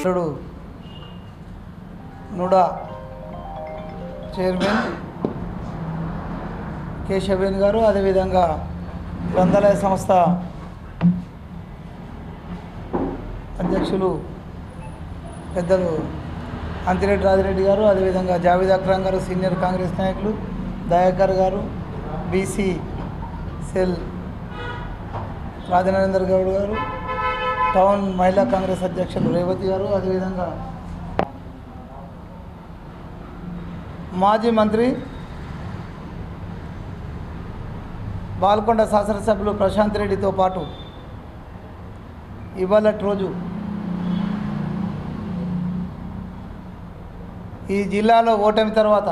ఇతడు NUDA. Chairman. కేశవేన్ గారు అదేవిధంగా గ్రంథాలయ సంస్థ అధ్యక్షులు పెద్దలు అంతిరెడ్డి రాజిరెడ్డి గారు అదేవిధంగా జావేద్ అక్రమ్ గారు సీనియర్ కాంగ్రెస్ నాయకులు దయాకర్ గారు బీసీ సెల్ రాజనరేందర్ గౌడ్ గారు టౌన్ మహిళా కాంగ్రెస్ అధ్యక్షులు రేవతి గారు అదేవిధంగా మాజీ మంత్రి బాల్కొండ శాసనసభ్యులు ప్రశాంత్ రెడ్డితో పాటు ఇవాళ రోజు ఈ జిల్లాలో ఓటమి తర్వాత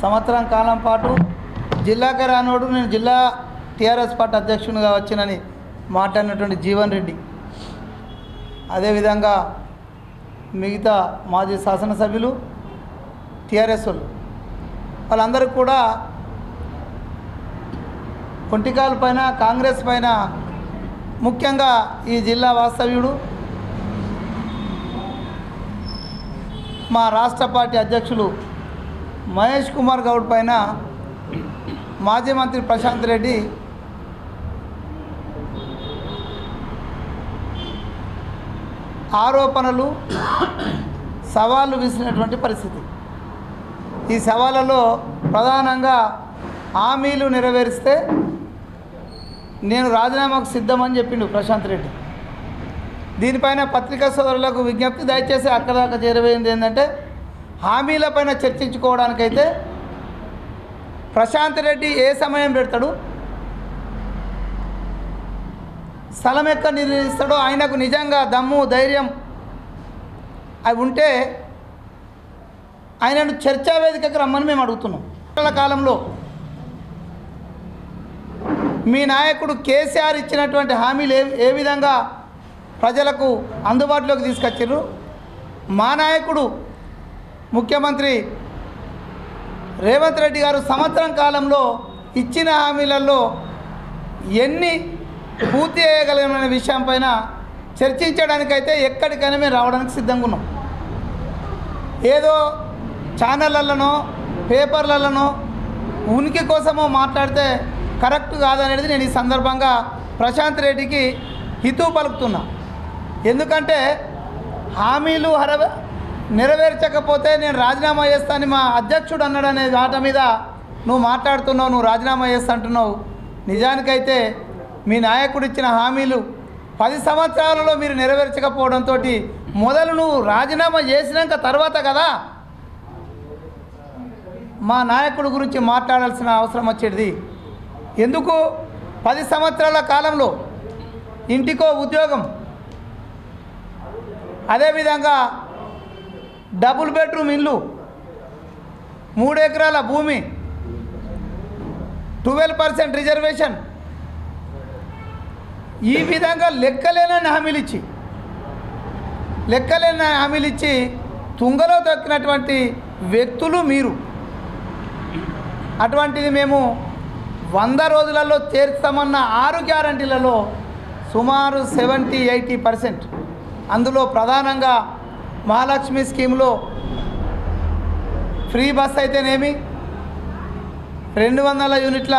సంవత్సరం కాలం పాటు జిల్లాకి రానోడు నేను జిల్లా టీఆర్ఎస్ పార్టీ అధ్యక్షునిగా వచ్చినని మాట్లాడినటువంటి జీవన్ రెడ్డి. అదేవిధంగా మిగతా మాజీ శాసనసభ్యులు టీఆర్ఎస్ వాళ్ళు. వాళ్ళందరూ కూడా పొంటికాల పైన కాంగ్రెస్ పైన ముఖ్యంగా ఈ జిల్లా వాస్తవ్యుడు మా రాష్ట్ర పార్టీ అధ్యక్షులు మహేష్ కుమార్ గౌడ్ పైన మాజీ మంత్రి ప్రశాంత్ రెడ్డి ఆరోపణలు సవాళ్ళు విసిరినటువంటి పరిస్థితి. ఈ సవాళ్ళలో ప్రధానంగా హామీలు నెరవేరిస్తే నేను రాజీనామాకు సిద్ధమని చెప్పిండు ప్రశాంత్ రెడ్డి. దీనిపైన పత్రికా సోదరులకు విజ్ఞప్తి దయచేసి అక్కడ దాకా చేరవేయింది ఏంటంటే హామీలపైన చర్చించుకోవడానికైతే ప్రశాంత్ రెడ్డి ఏ సమయం పెడతాడు? స్థలం ఎక్కడ నిర్ణయిస్తాడో ఆయనకు నిజంగా దమ్ము ధైర్యం అవి ఉంటే ఆయనను చర్చా వేదికకు రమ్మని మేము అడుగుతున్నాం. కాలంలో మీ నాయకుడు కేసీఆర్ ఇచ్చినటువంటి హామీలు ఏ ఏ విధంగా ప్రజలకు అందుబాటులోకి తీసుకొచ్చారు మా నాయకుడు ముఖ్యమంత్రి రేవంత్ రెడ్డి గారు సంవత్సరం కాలంలో ఇచ్చిన హామీలలో ఎన్ని పూర్తి చేయగలిగిన విషయం పైన చర్చించడానికైతే ఎక్కడికైనా మేము రావడానికి సిద్ధంగా ఉన్నాం. ఏదో ఛానళ్ళలోనో పేపర్లలోనో ఉనికి కోసమో మాట్లాడితే కరెక్ట్ కాదనేది నేను ఈ సందర్భంగా ప్రశాంత్ రెడ్డికి హితు పలుకుతున్నా. ఎందుకంటే హామీలు హర నెరవేర్చకపోతే నేను రాజీనామా చేస్తానని మా అధ్యక్షుడు అన్నాడు అనే మాట మీద నువ్వు మాట్లాడుతున్నావు నువ్వు రాజీనామా చేస్తా అంటున్నావు. నిజానికైతే మీ నాయకుడు ఇచ్చిన హామీలు పది సంవత్సరాలలో మీరు నెరవేర్చకపోవడంతో మొదలు నువ్వు రాజీనామా చేసినాక తర్వాత కదా మా నాయకుడు గురించి మాట్లాడాల్సిన అవసరం వచ్చేది. ఎందుకు? పది సంవత్సరాల కాలంలో ఇంటికో ఉద్యోగం అదేవిధంగా డబుల్ బెడ్రూమ్ ఇల్లు మూడు ఎకరాల భూమి ట్వెల్వ్ పర్సెంట్ రిజర్వేషన్ ఈ విధంగా లెక్కలేనని హామీలిచ్చి లెక్కలేని హామీలిచ్చి తుంగలో తొక్కినటువంటి వ్యక్తులు మీరు. అటువంటిది మేము వంద రోజులలో చేర్చామన్న ఆరు గ్యారంటీలలో సుమారు సెవెంటీ ఎయిటీ పర్సెంట్. అందులో ప్రధానంగా మహాలక్ష్మి స్కీమ్లో ఫ్రీ బస్ అయితేనేమి రెండు వందల యూనిట్ల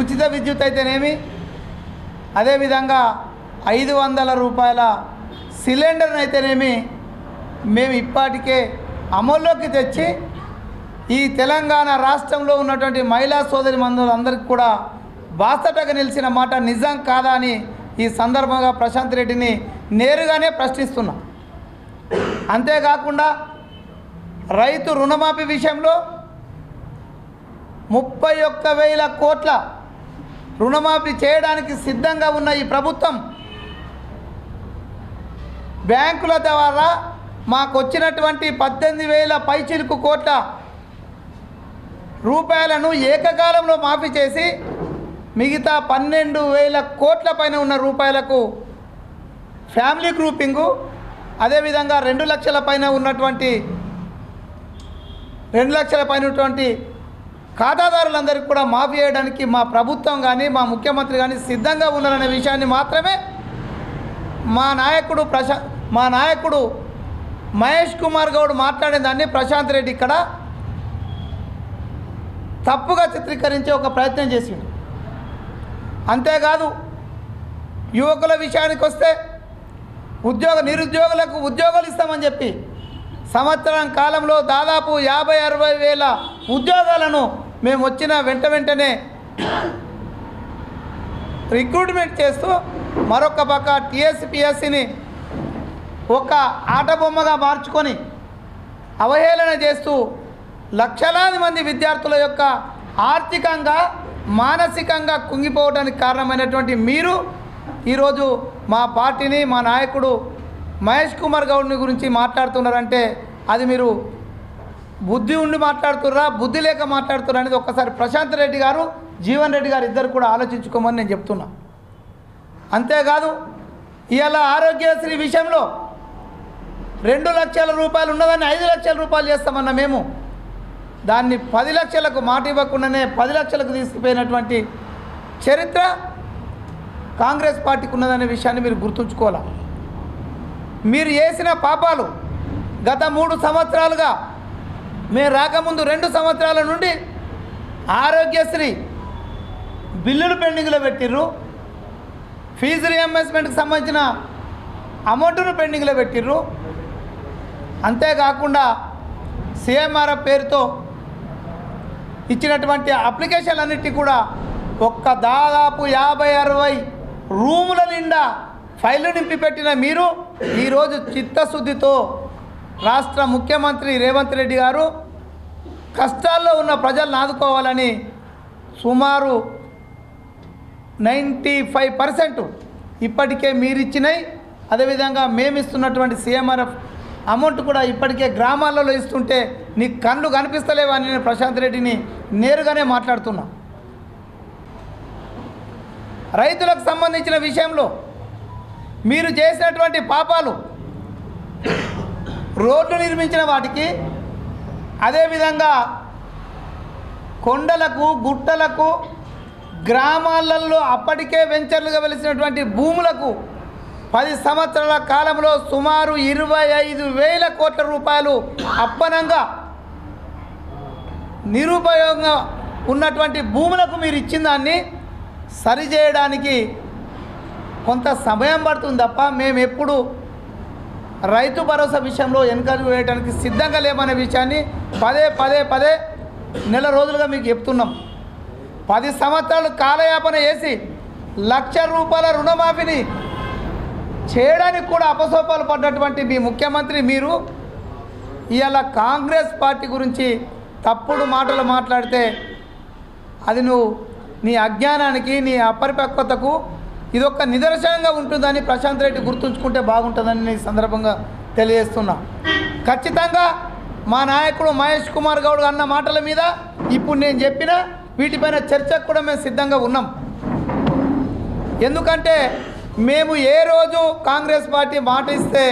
ఉచిత విద్యుత్ అయితేనేమి? అదేవిధంగా ఐదు వందల రూపాయల సిలిండర్ని అయితేనేమి మేము ఇప్పటికే అమల్లోకి తెచ్చి ఈ తెలంగాణ రాష్ట్రంలో ఉన్నటువంటి మహిళా సోదరి మందులందరికీ కూడా బాసటగా నిలిచిన మాట నిజం కాదా అని ఈ సందర్భంగా ప్రశాంత్ రెడ్డిని నేరుగానే ప్రశ్నిస్తున్నా. అంతేకాకుండా రైతు రుణమాఫీ విషయంలో ముప్పై ఒక్క వేల కోట్ల రుణమాఫీ చేయడానికి సిద్ధంగా ఉన్న ఈ ప్రభుత్వం బ్యాంకుల ద్వారా మాకు వచ్చినటువంటి పద్దెనిమిది వేల పైచిలుకు కోట్ల రూపాయలను ఏకకాలంలో మాఫీ చేసి మిగతా పన్నెండు వేల కోట్ల పైన ఉన్న రూపాయలకు ఫ్యామిలీ గ్రూపింగు అదేవిధంగా రెండు లక్షల పైన ఉన్నటువంటి రెండు లక్షల పైన ఉన్నటువంటి ఖాతాదారులందరికీ కూడా మాఫీ చేయడానికి మా ప్రభుత్వం కానీ మా ముఖ్యమంత్రి కానీ సిద్ధంగా ఉన్నారనే విషయాన్ని మాత్రమే మా నాయకుడు ప్రశా మా నాయకుడు మహేష్ కుమార్ గౌడ్ మాట్లాడిన దాన్ని ప్రశాంత్ రెడ్డి ఇక్కడ తప్పుగా చిత్రీకరించే ఒక ప్రయత్నం చేసిండు. అంతేకాదు యువకుల విషయానికి వస్తే ఉద్యోగ నిరుద్యోగులకు ఉద్యోగాలు ఇస్తామని చెప్పి సంవత్సరం కాలంలో దాదాపు యాభై అరవై వేల ఉద్యోగాలను మేము వచ్చిన వెంట వెంటనే రిక్రూట్మెంట్ చేస్తూ మరొక పక్క టీఎస్పిఎస్సిని ఒక ఆటబొమ్మగా మార్చుకొని అవహేళన చేస్తూ లక్షలాది మంది విద్యార్థుల యొక్క ఆర్థికంగా మానసికంగా కుంగిపోవడానికి కారణమైనటువంటి మీరు ఈరోజు మా పార్టీని మా నాయకుడు మహేష్ కుమార్ గౌడ్ని గురించి మాట్లాడుతున్నారంటే అది మీరు బుద్ధి ఉండి మాట్లాడుతుర్రా బుద్ధి లేక మాట్లాడుతుర్రా అనేది ఒక్కసారి ప్రశాంత్ రెడ్డి గారు జీవన్ రెడ్డి గారు ఇద్దరు కూడా ఆలోచించుకోమని నేను చెప్తున్నా. అంతేకాదు ఇవాళ ఆరోగ్యశ్రీ విషయంలో రెండు లక్షల రూపాయలు ఉన్నదాన్ని ఐదు లక్షల రూపాయలు చేస్తామన్న మేము. దాన్ని పది లక్షలకు మాట ఇవ్వకుండానే పది లక్షలకు తీసుకుపోయినటువంటి చరిత్ర కాంగ్రెస్ పార్టీకి ఉన్నదనే విషయాన్ని మీరు గుర్తుంచుకోవాలి? మీరు చేసిన పాపాలు గత మూడు సంవత్సరాలుగా మేము రాకముందు రెండు సంవత్సరాల నుండి ఆరోగ్యశ్రీ బిల్లులు పెండింగ్లో పెట్టిర్రు. ఫీజు రియంబర్స్మెంట్కి సంబంధించిన అమౌంట్ను పెండింగ్లో పెట్టిర్రు. అంతేకాకుండా సిఎంఆర్ఎఫ్ పేరుతో ఇచ్చినటువంటి అప్లికేషన్లన్నిటి కూడా ఒక్క దాదాపు యాభై అరవై రూముల నిండా ఫైళ్ళు నింపి పెట్టిన మీరు ఈరోజు చిత్తశుద్ధితో రాష్ట్ర ముఖ్యమంత్రి రేవంత్ రెడ్డి గారు కష్టాల్లో ఉన్న ప్రజలను ఆదుకోవాలని సుమారు నైంటీ ఫైవ్ పర్సెంట్ ఇప్పటికే మీరు ఇచ్చినాయి అదేవిధంగా మేము ఇస్తున్నటువంటి సీఎంఆర్ఎఫ్ అమౌంట్ కూడా ఇప్పటికే గ్రామాలలో ఇస్తుంటే నీ కళ్ళు కనిపిస్తలేవని నేను ప్రశాంత్ రెడ్డిని నేరుగానే మాట్లాడుతున్నా. రైతులకు సంబంధించిన విషయంలో మీరు చేసినటువంటి పాపాలు రోడ్లు నిర్మించిన వాటికి అదేవిధంగా కొండలకు గుట్టలకు గ్రామాలలో అప్పటికే వెంచర్లుగా వెలిసినటువంటి భూములకు పది సంవత్సరాల కాలంలో సుమారు ఇరవై ఐదు వేల కోట్ల రూపాయలు అప్పనంగా నిరుపయోగంగా ఉన్నటువంటి భూములకు మీరు ఇచ్చిన దాన్ని సరిచేయడానికి కొంత సమయం పడుతుంది తప్ప మేము ఎప్పుడు రైతు భరోసా విషయంలో ఎన్కరేజ్ వేయడానికి సిద్ధంగా లేమనే విషయాన్ని పదే పదే పదే నెల రోజులుగా మీకు చెప్తున్నాం. పది సంవత్సరాలు కాలయాపన చేసి లక్ష రూపాయల రుణమాఫీని చేయడానికి కూడా అపసోపాలు పడ్డటువంటి మీ ముఖ్యమంత్రి మీరు ఇవాళ కాంగ్రెస్ పార్టీ గురించి తప్పుడు మాటలు మాట్లాడితే అది నువ్వు నీ అజ్ఞానానికి నీ అపరిపక్వతకు ఇదొక నిదర్శనంగా ఉంటుందని ప్రశాంత్ రెడ్డి గుర్తుంచుకుంటే బాగుంటుందని నేను ఈ సందర్భంగా తెలియజేస్తున్నా. ఖచ్చితంగా మా నాయకుడు మహేష్ కుమార్ గౌడ్ అన్న మాటల మీద ఇప్పుడు నేను చెప్పిన వీటిపైన చర్చకు కూడా మేము సిద్ధంగా ఉన్నాం. ఎందుకంటే మేము ఏ రోజు కాంగ్రెస్ పార్టీ మాట ఇస్తే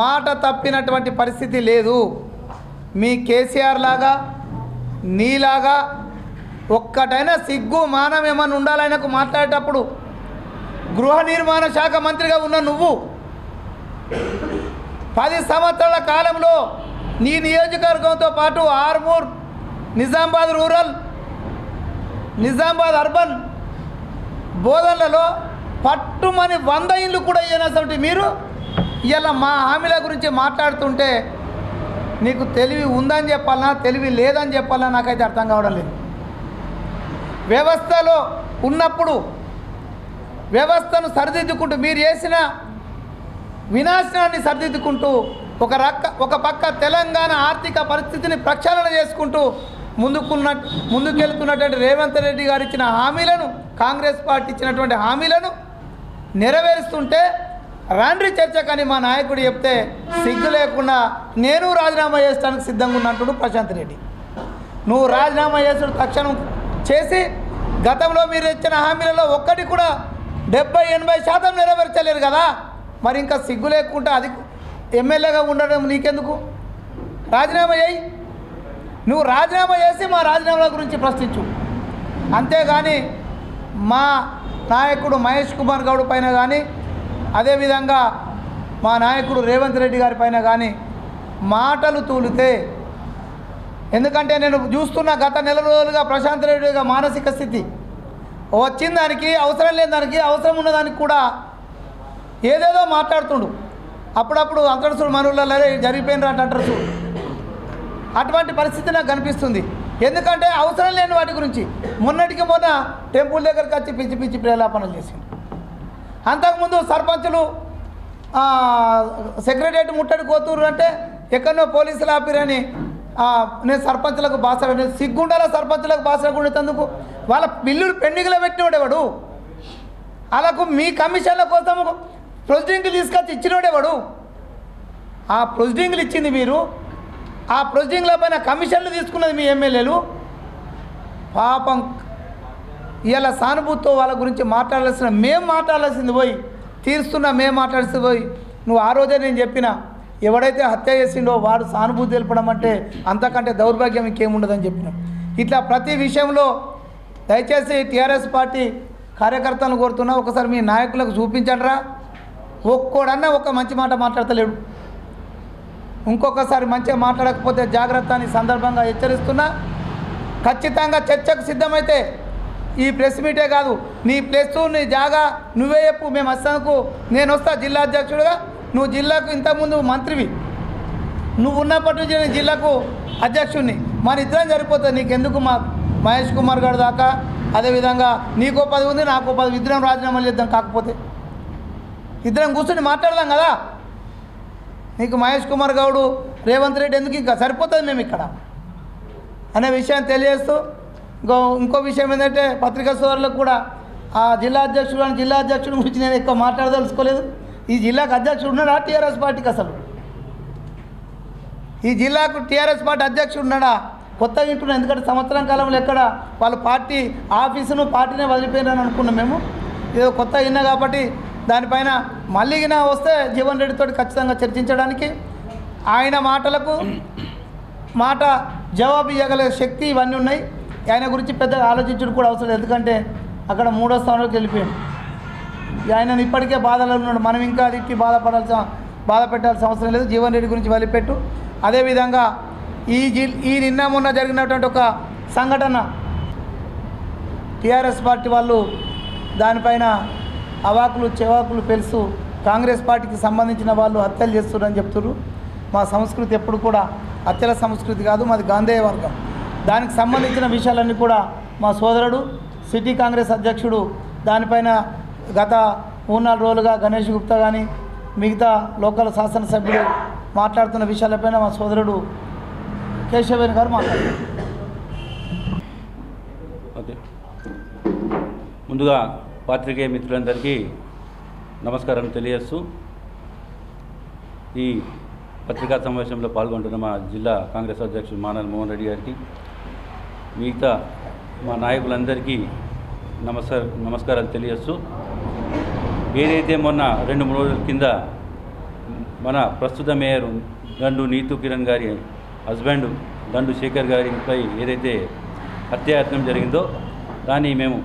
మాట తప్పినటువంటి పరిస్థితి లేదు. మీ కేసీఆర్ లాగా నీలాగా ఒక్కటైనా సిగ్గు మానం ఏమన్నా ఉండాలనకు మాట్లాడేటప్పుడు? గృహ నిర్మాణ శాఖ మంత్రిగా ఉన్న నువ్వు? పది సంవత్సరాల కాలంలో నీ నియోజకవర్గంతో పాటు ఆర్మూర్ నిజామాబాద్ రూరల్ నిజామాబాద్ అర్బన్ బోధనలలో పట్టుమని వంద ఇళ్ళు కూడా ఇయ్యనటువంటి మీరు ఇలా మా హామీల గురించి మాట్లాడుతుంటే నీకు తెలివి ఉందని చెప్పాలన్నా తెలివి లేదని చెప్పాలన్నా నాకైతే అర్థం కావడం లేదు. వ్యవస్థలో ఉన్నప్పుడు వ్యవస్థను సరిదిద్దుకుంటూ మీరు చేసిన వినాశనాన్ని సరిదిద్దుకుంటూ ఒక రక్క ఒక పక్క తెలంగాణ ఆర్థిక పరిస్థితిని ప్రక్షాళన చేసుకుంటూ ముందుకున్న ముందుకెళ్తున్నటువంటి రేవంత్ రెడ్డి గారు ఇచ్చిన హామీలను కాంగ్రెస్ పార్టీ ఇచ్చినటువంటి హామీలను నెరవేరుస్తుంటే రాండ్రి చర్చకని మా నాయకుడు చెప్తే సిగ్గు లేకుండా నేను రాజీనామా చేస్తానికి సిద్ధంగా ఉన్నట్టుడు ప్రశాంత్ రెడ్డి. నువ్వు రాజీనామా చేసుడు తక్షణం చేసి గతంలో మీరు ఇచ్చిన హామీలలో ఒక్కటి కూడా డెబ్బై ఎనభై శాతం నెరవేర్చలేరు కదా. మరి ఇంకా సిగ్గు లేకుండా అది ఎమ్మెల్యేగా ఉండడం నీకెందుకు? రాజీనామా చేయి. నువ్వు రాజీనామా చేసి మా రాజీనామాల గురించి ప్రశ్నించు. అంతేగాని మా నాయకుడు మహేష్ కుమార్ గౌడ్ పైన కానీ అదేవిధంగా మా నాయకుడు రేవంత్ రెడ్డి గారి పైన కానీ మాటలు తూలితే ఎందుకంటే నేను చూస్తున్న గత నెల రోజులుగా ప్రశాంత్ రెడ్డిగా మానసిక స్థితి. వచ్చిన దానికి అవసరం లేని దానికి అవసరం ఉన్నదానికి కూడా ఏదేదో మాట్లాడుతుండు. అప్పుడప్పుడు అంతరసుడు మనవులలో జరిగిపోయిన అంటారు చూడు. అటువంటి పరిస్థితి నాకు కనిపిస్తుంది. ఎందుకంటే అవసరం లేని వాటి గురించి. మొన్నటికి మొన్న టెంపుల్ దగ్గరికి వచ్చి పిచ్చి పిచ్చి ప్రేలాపనలు చేసింది అంతకుముందు సర్పంచులు సెక్రటరియట్ ముట్టడి కోతూరు అంటే ఎక్కడో పోలీసులు ఆపిరని నేను సర్పంచులకు నేను సిగ్గుండాల సర్పంచులకు బాసడకుండేందుకు వాళ్ళ బిల్లులు పెండింగ్లో పెట్టినోడేవాడు వాళ్ళకు మీ కమిషన్ల కోసం ప్రొసీడింగ్లు తీసుకొచ్చి ఇచ్చినోడేవాడు ఆ ప్రొసీడింగ్లు ఇచ్చింది మీరు ఆ ప్రొసీడింగ్ల పైన కమిషన్లు తీసుకున్నది మీ ఎమ్మెల్యేలు. పాపం ఇలా సానుభూతితో వాళ్ళ గురించి మాట్లాడాల్సిన మేము మాట్లాడాల్సింది పోయి తీరుస్తున్నా మేము మాట్లాడాల్సింది పోయి నువ్వు ఆ రోజే నేను చెప్పిన ఎవడైతే హత్య చేసిండో వాడు సానుభూతి తెలపడం అంటే అంతకంటే దౌర్భాగ్యం ఇంకేముండదని చెప్పినాం. ఇట్లా ప్రతి విషయంలో దయచేసి టీఆర్ఎస్ పార్టీ కార్యకర్తలను కోరుతున్నా ఒకసారి మీ నాయకులకు చూపించండిరా. ఒక్కోడన్నా ఒక మంచి మాట మాట్లాడతలేడు. ఇంకొకసారి మంచిగా మాట్లాడకపోతే జాగ్రత్త అని సందర్భంగా హెచ్చరిస్తున్నా. ఖచ్చితంగా చర్చకు సిద్ధమైతే ఈ ప్రెస్ మీటే కాదు నీ ప్లేస్ నీ జాగా నువ్వే చెప్పు మేము వస్తానుకు నేను వస్తా జిల్లా అధ్యక్షుడుగా. నువ్వు జిల్లాకు ఇంతకుముందు మంత్రివి. నువ్వు ఉన్నప్పటి నుంచి నేను జిల్లాకు అధ్యక్షుడిని మన ఇద్దరం సరిపోతుంది. నీకెందుకు మా మహేష్ కుమార్ గారు దాకా? అదేవిధంగా నీకో పది ఉంది నాకో పది ఇద్దరం రాజీనామా చేద్దాం. కాకపోతే ఇద్దరం కూర్చొని మాట్లాడదాం కదా. నీకు మహేష్ కుమార్ గౌడు రేవంత్ రెడ్డి ఎందుకు ఇంకా సరిపోతుంది మేము ఇక్కడ? అనే విషయాన్ని తెలియజేస్తూ ఇంకో ఇంకో విషయం ఏంటంటే పత్రికా సోదరులకు కూడా ఆ జిల్లా అధ్యక్షుడు అని జిల్లా అధ్యక్షుడి గురించి నేను ఎక్కువ మాట్లాడదలుచుకోలేదు. ఈ జిల్లాకు అధ్యక్షుడు ఉన్నాడా? టీఆర్ఎస్ పార్టీకి అసలు? ఈ జిల్లాకు టీఆర్ఎస్ పార్టీ అధ్యక్షుడు ఉన్నాడా? కొత్త వింటున్నాం. ఎందుకంటే సంవత్సరం కాలంలో ఎక్కడ వాళ్ళ పార్టీ ఆఫీసును పార్టీనే వదిలిపోయినారని అనుకున్నాం మేము. ఏదో కొత్త విన్నా కాబట్టి దానిపైన మళ్ళీ వస్తే జీవన్ రెడ్డితో ఖచ్చితంగా చర్చించడానికి ఆయన మాటలకు మాట జవాబు ఇవ్వగల శక్తి ఇవన్నీ ఉన్నాయి. ఆయన గురించి పెద్దగా ఆలోచించడం కూడా అవసరం ఎందుకంటే అక్కడ మూడో స్థానంలోకి వెళ్ళిపోయాడు. ఆయన ఇప్పటికే బాధలో ఉన్నాడు. మనం ఇంకా అది ఇట్టి బాధపడాల్సిన బాధ పెట్టాల్సిన అవసరం లేదు. జీవన్ రెడ్డి గురించి వదిలిపెట్టు. అదేవిధంగా ఈ జి ఈ నిన్న మొన్న జరిగినటువంటి ఒక సంఘటన టీఆర్ఎస్ పార్టీ వాళ్ళు దానిపైన అవాకులు చెవాకులు పెలుసు కాంగ్రెస్ పార్టీకి సంబంధించిన వాళ్ళు హత్యలు చేస్తున్నారని చెప్తున్నారు మా సంస్కృతి ఎప్పుడు కూడా హత్యల సంస్కృతి కాదు మాది గాంధేయ వర్గం. దానికి సంబంధించిన విషయాలన్నీ కూడా మా సోదరుడు సిటీ కాంగ్రెస్ అధ్యక్షుడు దానిపైన గత మూడు నాలుగు రోజులుగా గణేష్ గుప్తా కానీ మిగతా లోకల్ శాసనసభ్యులు మాట్లాడుతున్న విషయాలపైన మా సోదరుడు కేశవేణి గారు మాట్లాడారు. ఓకే. ముందుగా పాత్రికేయ మిత్రులందరికీ నమస్కారం తెలియజేస్తూ ఈ పత్రికా సమావేశంలో పాల్గొంటున్న మా జిల్లా కాంగ్రెస్ అధ్యక్షుడు మానల్ మోహన్ రెడ్డి గారికి మిగతా మా నాయకులందరికీ నమస్కార నమస్కారాలు తెలియజేస్తూ ఏదైతే మొన్న రెండు మూడు రోజుల కింద మన ప్రస్తుత మేయర్ గండు నీతు కిరణ్ గారి హస్బెండ్ గండు శేఖర్ గారిపై ఏదైతే హత్యాయత్నం జరిగిందో దాన్ని మేము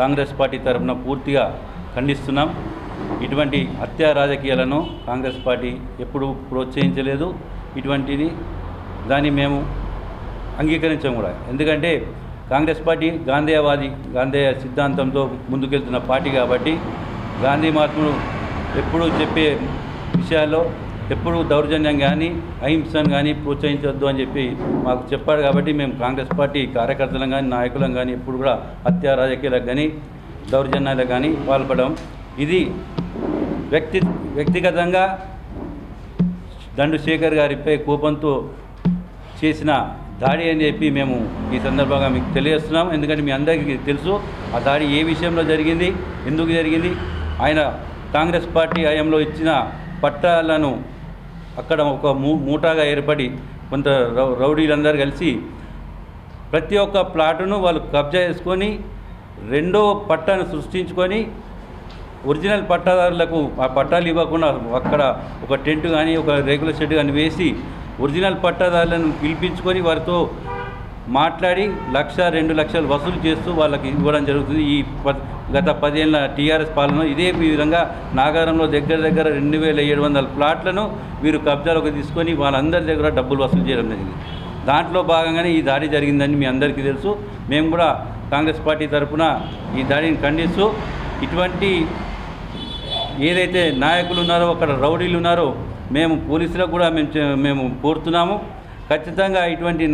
కాంగ్రెస్ పార్టీ తరఫున పూర్తిగా ఖండిస్తున్నాం. ఇటువంటి హత్యా రాజకీయాలను కాంగ్రెస్ పార్టీ ఎప్పుడూ ప్రోత్సహించలేదు. ఇటువంటిది దాన్ని మేము అంగీకరించాం కూడా. ఎందుకంటే కాంగ్రెస్ పార్టీ గాంధేయవాది గాంధేయ సిద్ధాంతంతో ముందుకెళ్తున్న పార్టీ కాబట్టి గాంధీ మహాత్ముడు ఎప్పుడూ చెప్పే విషయాల్లో ఎప్పుడు దౌర్జన్యం కానీ అహింసను కానీ ప్రోత్సహించవద్దు అని చెప్పి మాకు చెప్పాడు కాబట్టి మేము కాంగ్రెస్ పార్టీ కార్యకర్తలం కానీ నాయకులం కానీ ఎప్పుడు కూడా హత్యా రాజకీయాలకు కానీ దౌర్జన్యాలకు కానీ పాల్పడడం. ఇది వ్యక్తి వ్యక్తిగతంగా దండు శేఖర్ గారిపై కోపంతో చేసిన దాడి అని చెప్పి మేము ఈ సందర్భంగా మీకు తెలియజేస్తున్నాం. ఎందుకంటే మీ అందరికీ తెలుసు ఆ దాడి ఏ విషయంలో జరిగింది ఎందుకు జరిగింది ఆయన కాంగ్రెస్ పార్టీ హయాంలో ఇచ్చిన పట్టాలను అక్కడ ఒక మూ మూటాగా ఏర్పడి కొంత రౌ- రౌడీలందరూ కలిసి ప్రతి ఒక్క ప్లాటును వాళ్ళు కబ్జా చేసుకొని రెండో పట్టాను సృష్టించుకొని ఒరిజినల్ పట్టాదారులకు ఆ పట్టాలు ఇవ్వకుండా అక్కడ ఒక టెంట్ కానీ ఒక రేకుల షెడ్ కానీ వేసి ఒరిజినల్ పట్టాదారులను పిలిపించుకొని వారితో మాట్లాడి లక్ష రెండు లక్షలు వసూలు చేస్తూ వాళ్ళకి ఇవ్వడం జరుగుతుంది. ఈ ప- గత పదేళ్ళ టీఆర్ఎస్ పాలన ఇదే విధంగా నాగారంలో దగ్గర దగ్గర రెండు వేల ఏడు వందల ప్లాట్లను వీరు కబ్జాలోకి తీసుకొని వాళ్ళందరి దగ్గర డబ్బులు వసూలు చేయడం జరిగింది. దాంట్లో భాగంగానే ఈ దాడి జరిగిందని మీ అందరికీ తెలుసు. మేము కూడా కాంగ్రెస్ పార్టీ తరఫున ఈ దాడిని ఖండిస్తూ ఇటువంటి ఏదైతే నాయకులు ఉన్నారో అక్కడ రౌడీలు ఉన్నారో మేము పోలీసులకు కూడా మేము మేము కోరుతున్నాము. ఖచ్చితంగా ఇటువంటి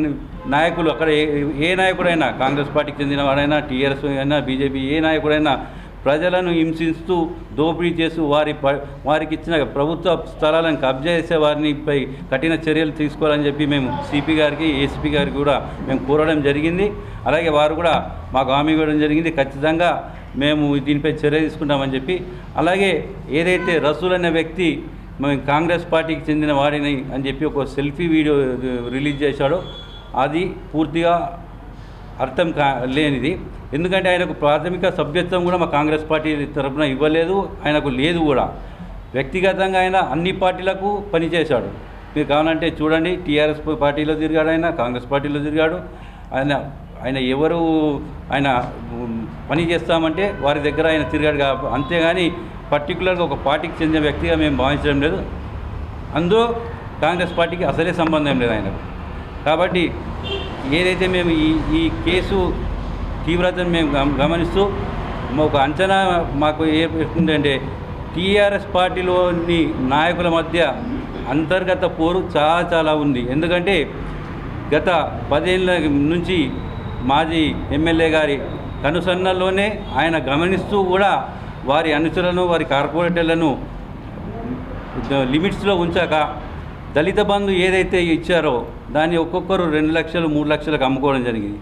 నాయకులు అక్కడ ఏ ఏ నాయకుడైనా కాంగ్రెస్ పార్టీకి చెందిన వారైనా టీఆర్ఎస్ అయినా బీజేపీ ఏ నాయకుడైనా ప్రజలను హింసిస్తూ దోపిడీ చేస్తూ వారి ప- వారికి ఇచ్చిన ప్రభుత్వ స్థలాలను కబ్జా చేసే వారినిపై కఠిన చర్యలు తీసుకోవాలని చెప్పి మేము సిపి గారికి ఏసీపీ గారికి కూడా మేము కోరడం జరిగింది. అలాగే వారు కూడా మాకు హామీ ఇవ్వడం జరిగింది. ఖచ్చితంగా మేము దీనిపై చర్య తీసుకుంటామని చెప్పి. అలాగే ఏదైతే రసూల్ అనే వ్యక్తి మేము కాంగ్రెస్ పార్టీకి చెందిన వాడిని అని చెప్పి ఒక సెల్ఫీ వీడియో రిలీజ్ చేశాడో. అది పూర్తిగా అర్థం కా లేనిది. ఎందుకంటే ఆయనకు ప్రాథమిక సభ్యత్వం కూడా మా కాంగ్రెస్ పార్టీ తరఫున ఇవ్వలేదు ఆయనకు లేదు కూడా. వ్యక్తిగతంగా ఆయన అన్ని పార్టీలకు పనిచేశాడు. మీరు కావాలంటే చూడండి టీఆర్ఎస్ పార్టీలో తిరిగాడు ఆయన కాంగ్రెస్ పార్టీలో తిరిగాడు. ఆయన ఆయన ఎవరు ఆయన పని చేస్తామంటే వారి దగ్గర ఆయన తిరిగాడు కాబట్టి అంతేగాని పర్టికులర్గా ఒక పార్టీకి చెందిన వ్యక్తిగా మేము భావించడం లేదు. అందులో కాంగ్రెస్ పార్టీకి అసలే సంబంధం లేదు ఆయనకు. కాబట్టి ఏదైతే మేము ఈ ఈ కేసు తీవ్రతను మేము గమ- గమనిస్తూ మా ఒక అంచనా మాకు ఏర్పడుతుందంటే టీఆర్ఎస్ పార్టీలోని నాయకుల మధ్య అంతర్గత పోరు చాలా చాలా ఉంది. ఎందుకంటే గత పదేళ్ళ నుంచి మాజీ ఎమ్మెల్యే గారి కనుసన్నల్లోనే ఆయన గమనిస్తూ కూడా వారి అనుచరులను వారి కార్పొరేటర్లను లిమిట్స్లో ఉంచాక దళిత బంధు ఏదైతే ఇచ్చారో దాన్ని ఒక్కొక్కరు రెండు లక్షలు మూడు లక్షలకు అమ్ముకోవడం జరిగింది.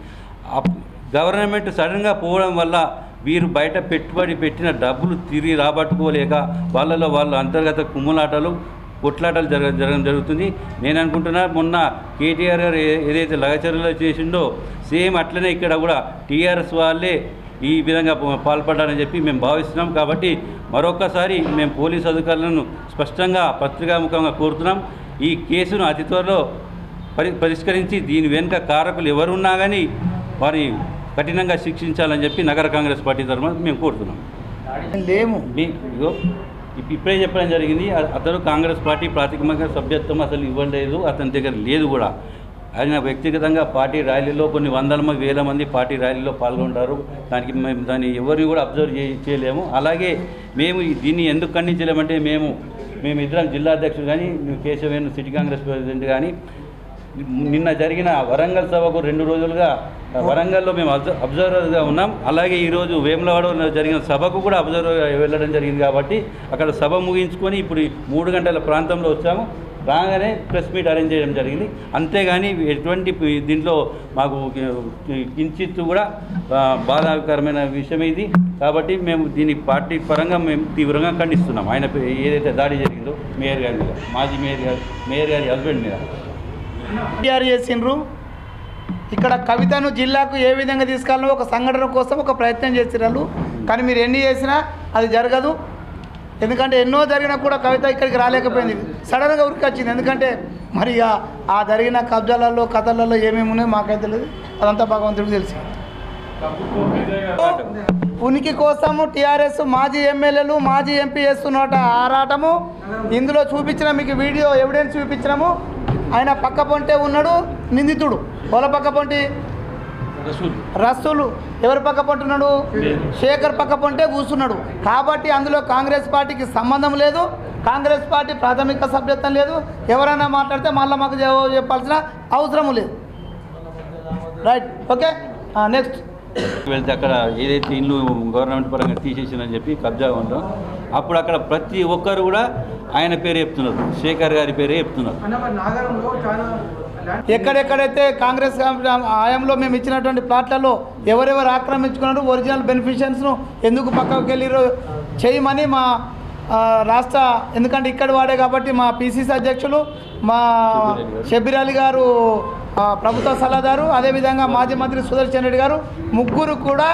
అప్- గవర్నమెంట్ సడన్గా పోవడం వల్ల వీరు బయట పెట్టుబడి పెట్టిన డబ్బులు తిరిగి రాబట్టుకోలేక వాళ్ళలో వాళ్ళ అంతర్గత కుమ్ములాటలు కొట్లాటలు జరగ జరగడం జరుగుతుంది. నేను అనుకుంటున్నా మొన్న కేటీఆర్ గారు ఏదైతే లగచర్యలో చేసిండో సేమ్ అట్లనే ఇక్కడ కూడా టీఆర్ఎస్ వాళ్ళే ఈ విధంగా పాల్పడ్డారని చెప్పి మేము భావిస్తున్నాం. కాబట్టి మరొకసారి మేము పోలీసు అధికారులను స్పష్టంగా పత్రికాముఖంగా కోరుతున్నాం. ఈ కేసును అతి త్వరలో పరి పరిష్కరించి దీని వెనుక కారకులు ఎవరున్నా కానీ వారిని కఠినంగా శిక్షించాలని చెప్పి నగర కాంగ్రెస్ పార్టీ తరఫున మేము కోరుతున్నాం. లేము. ఇప్పుడే చెప్పడం జరిగింది. అతను కాంగ్రెస్ పార్టీ ప్రాథమికంగా సభ్యత్వం అసలు ఇవ్వలేదు అతని దగ్గర లేదు కూడా. ఆయన వ్యక్తిగతంగా పార్టీ ర్యాలీలో కొన్ని వందల మంది వేల మంది పార్టీ ర్యాలీలో పాల్గొంటారు. దానికి మేము దాన్ని ఎవరిని కూడా అబ్జర్వ్ చే చేయలేము. అలాగే మేము దీన్ని ఎందుకు ఖండించలేమంటే మేము మేము ఇద్దరం జిల్లా అధ్యక్షుడు కానీ కేశవేణు సిటీ కాంగ్రెస్ ప్రెసిడెంట్ కానీ నిన్న జరిగిన వరంగల్ సభకు రెండు రోజులుగా వరంగల్లో మేము అబ్జర్వర్గా ఉన్నాం. అలాగే ఈరోజు వేములవాడలో జరిగిన సభకు కూడా అబ్జర్వర్ వెళ్ళడం జరిగింది కాబట్టి అక్కడ సభ ముగించుకొని ఇప్పుడు మూడు గంటల ప్రాంతంలో వచ్చాము. రాగానే ప్రెస్ మీట్ అరేంజ్ చేయడం జరిగింది. అంతేగాని ఎటువంటి దీంట్లో మాకు కించిత్తు కూడా బాధాకరమైన విషయం ఇది. కాబట్టి మేము దీని పార్టీ పరంగా మేము తీవ్రంగా ఖండిస్తున్నాం. ఆయన ఏదైతే దాడి జరిగిందో మేయర్ గారి మీద మాజీ మేయర్ గారి మేయర్ గారి హస్బెండ్ మీద. ఎన్టీఆర్ చేసిండ్రు. ఇక్కడ కవితను జిల్లాకు ఏ విధంగా తీసుకెళ్ళాలో ఒక సంఘటన కోసం ఒక ప్రయత్నం చేసినారు కానీ మీరు ఎన్ని చేసినా అది జరగదు. ఎందుకంటే ఎన్నో జరిగినా కూడా కవిత ఇక్కడికి రాలేకపోయింది. సడన్గా ఉరికి వచ్చింది. ఎందుకంటే మరి ఆ జరిగిన కబ్జాలలో కథలలో ఏమేమి ఉన్నాయో మాకైతే తెలియదు. అదంతా భగవంతుడికి తెలిసి. ఉనికి కోసము టీఆర్ఎస్ మాజీ ఎమ్మెల్యేలు మాజీ ఎంపీ చేస్తున్నట ఆరాటము. ఇందులో చూపించిన మీకు వీడియో ఎవిడెన్స్ చూపించినాము. ఆయన పక్క పొంటే ఉన్నాడు నిందితుడు. వాళ్ళ పక్క పొంటి రసూల్. రస్సులు ఎవరు పక్క పొంటున్నాడు శేఖర్ పక్క పొంటే కూర్చున్నాడు. కాబట్టి అందులో కాంగ్రెస్ పార్టీకి సంబంధం లేదు. కాంగ్రెస్ పార్టీ ప్రాథమిక సభ్యత్వం లేదు. ఎవరైనా మాట్లాడితే మళ్ళీ మాకు జవాబు చెప్పాల్సిన అవసరం లేదు. రైట్ ఓకే నెక్స్ట్ వెళ్తే అక్కడ ఏదైతే ఇల్లు గవర్నమెంట్ పరంగా తీసేసిందని చెప్పి కబ్జా ఉందో అప్పుడు అక్కడ ప్రతి ఒక్కరు కూడా ఆయన పేరు చెప్తున్నారు. శేఖర్ గారి పేరే చెప్తున్నారు. ఎక్కడెక్కడైతే కాంగ్రెస్ హయాంలో మేము ఇచ్చినటువంటి ప్లాట్లలో ఎవరెవరు ఆక్రమించుకున్నారు ఒరిజినల్ బెనిఫిషియన్స్ను ఎందుకు పక్కకు వెళ్ళిరో చేయమని మా రాష్ట్ర ఎందుకంటే ఇక్కడ వాడే కాబట్టి మా పిసిసి అధ్యక్షులు మా షబ్బీర్ అలీ గారు ప్రభుత్వ సలహాదారు అదేవిధంగా మాజీ మంత్రి సుదర్శన్ రెడ్డి గారు ముగ్గురు కూడా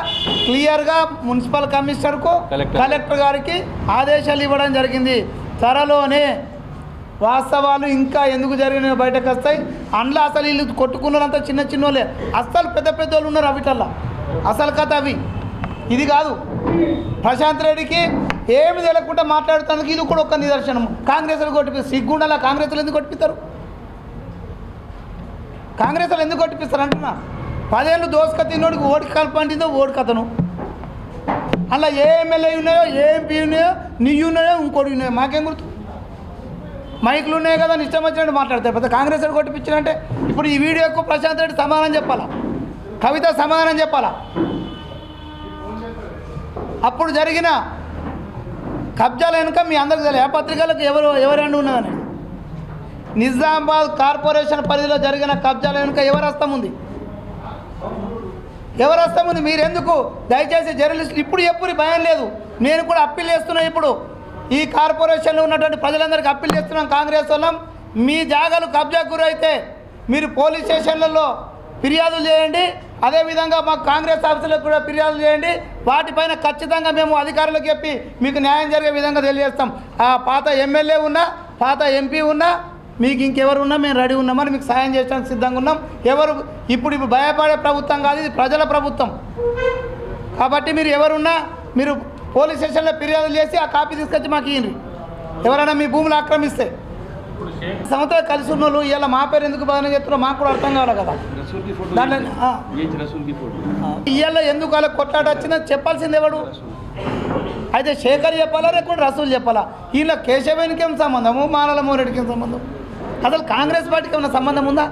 క్లియర్గా మున్సిపల్ కమిషనర్కు. కలెక్టర్ గారికి ఆదేశాలు ఇవ్వడం జరిగింది త్వరలోనే వాస్తవాలు ఇంకా ఎందుకు జరిగినాయో బయటకు వస్తాయి. అందులో అసలు వీళ్ళు కొట్టుకున్నారంతా చిన్న చిన్నోళ్ళే. అస్సలు పెద్ద పెద్ద వాళ్ళు ఉన్నారు అవిటల్లా. అసలు కథ అవి. ఇది కాదు. ప్రశాంత్ రెడ్డికి ఏమి తెలియకుండా మాట్లాడుతున్నందుకు ఇది కూడా ఒక నిదర్శనం కాంగ్రెస్లు కొట్టిపి సిగ్గుండాల? కాంగ్రెస్ ఎందుకు కొట్టిస్తారు కాంగ్రెస్ వాళ్ళు ఎందుకు కొట్టిపిస్తారు అంటున్నా? పదేళ్ళు దోసుక తిన్నోడికి ఓడి కలపంటిందో ఓడి కథను. అలా ఏ ఎమ్మెల్యే ఉన్నాయో ఏ ఎంపీ ఉన్నాయో నీ ఉన్నాయో ఇంకోటి ఉన్నాయో మాకేం గుర్తు? మైకులు ఉన్నాయి కదా ఇష్టం వచ్చినట్టు మాట్లాడతారు. పెద్ద కాంగ్రెస్ వాడు కొట్టిపించారంటే ఇప్పుడు ఈ వీడియోకు ప్రశాంత్ రెడ్డి సమాధానం చెప్పాలా? కవిత సమాధానం చెప్పాలా? అప్పుడు జరిగిన కబ్జాల వెనుక మీ అందరికి తెలియదు. ఏ పత్రికలకు ఎవరు ఎవరండి ఉన్నదని? నిజామాబాద్ కార్పొరేషన్ పరిధిలో జరిగిన కబ్జాల వెనుక ఎవరు హస్తం ఉంది? ఎవరు హస్తం ఉంది? మీరెందుకు? దయచేసి జర్నలిస్టులు ఇప్పుడు ఎప్పుడు భయం లేదు. నేను కూడా అప్పీల్ చేస్తున్నా ఇప్పుడు. ఈ కార్పొరేషన్లో ఉన్నటువంటి ప్రజలందరికీ అప్పీల్ చేస్తున్నాం కాంగ్రెస్ వాళ్ళం. మీ జాగాలు కబ్జా గురైతే మీరు పోలీస్ స్టేషన్లలో ఫిర్యాదులు చేయండి. అదేవిధంగా మాకు కాంగ్రెస్ ఆఫీసులకు కూడా ఫిర్యాదులు చేయండి. వాటిపైన ఖచ్చితంగా మేము అధికారులకు చెప్పి మీకు న్యాయం జరిగే విధంగా తెలియజేస్తాం. ఆ పాత ఎమ్మెల్యే ఉన్నా పాత ఎంపీ ఉన్నా మీకు ఇంకెవరు ఉన్నా మేము రెడీ ఉన్నామని మీకు సాయం చేయడానికి సిద్ధంగా ఉన్నాం. ఎవరు ఇప్పుడు ఇప్పుడు భయపడే ప్రభుత్వం కాదు ఇది ప్రజల ప్రభుత్వం. కాబట్టి మీరు ఎవరున్నా మీరు పోలీస్ స్టేషన్లో ఫిర్యాదులు చేసి ఆ కాపీ తీసుకొచ్చి మాకు ఇయ్యండి. ఎవరైనా మీ భూములు ఆక్రమిస్తే. సంవత్సరాలు కలిసి ఉన్న వాళ్ళు ఇలా మా పేరు ఎందుకు బాగానే చెప్తున్నారో మాకు కూడా అర్థం కావాలి కదా. దాంట్లో. ఇవాళ ఎందుకు వాళ్ళకి కొట్లాట వచ్చిందో చెప్పాల్సింది ఎవడు? అయితే శేఖర్ చెప్పాలా లేకుంటే రసూల్ చెప్పాలా? వీళ్ళ కేశవేనికి ఏం సంబంధము మానల మోరెడ్డికి ఏం సంబంధం? అసలు కాంగ్రెస్ పార్టీకి ఏమైనా సంబంధం ఉందా?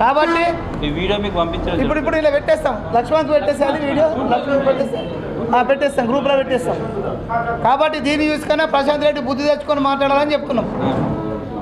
కాబట్టి ఈ వీడియో మీకు పంపించారు ఇప్పుడు ఇప్పుడు ఇలా పెట్టేస్తాం. లక్ష్మణ్కి పెట్టేసేయాలి వీడియో. లక్ష్మణ్కి పెట్టేస్తాం ఆ, పెట్టేస్తాం. గ్రూప్లో పెట్టేస్తాం. కాబట్టి దీన్ని చూసుకునే ప్రశాంత్ రెడ్డి బుద్ధి తెచ్చుకొని మాట్లాడాలని చెప్తున్నాం.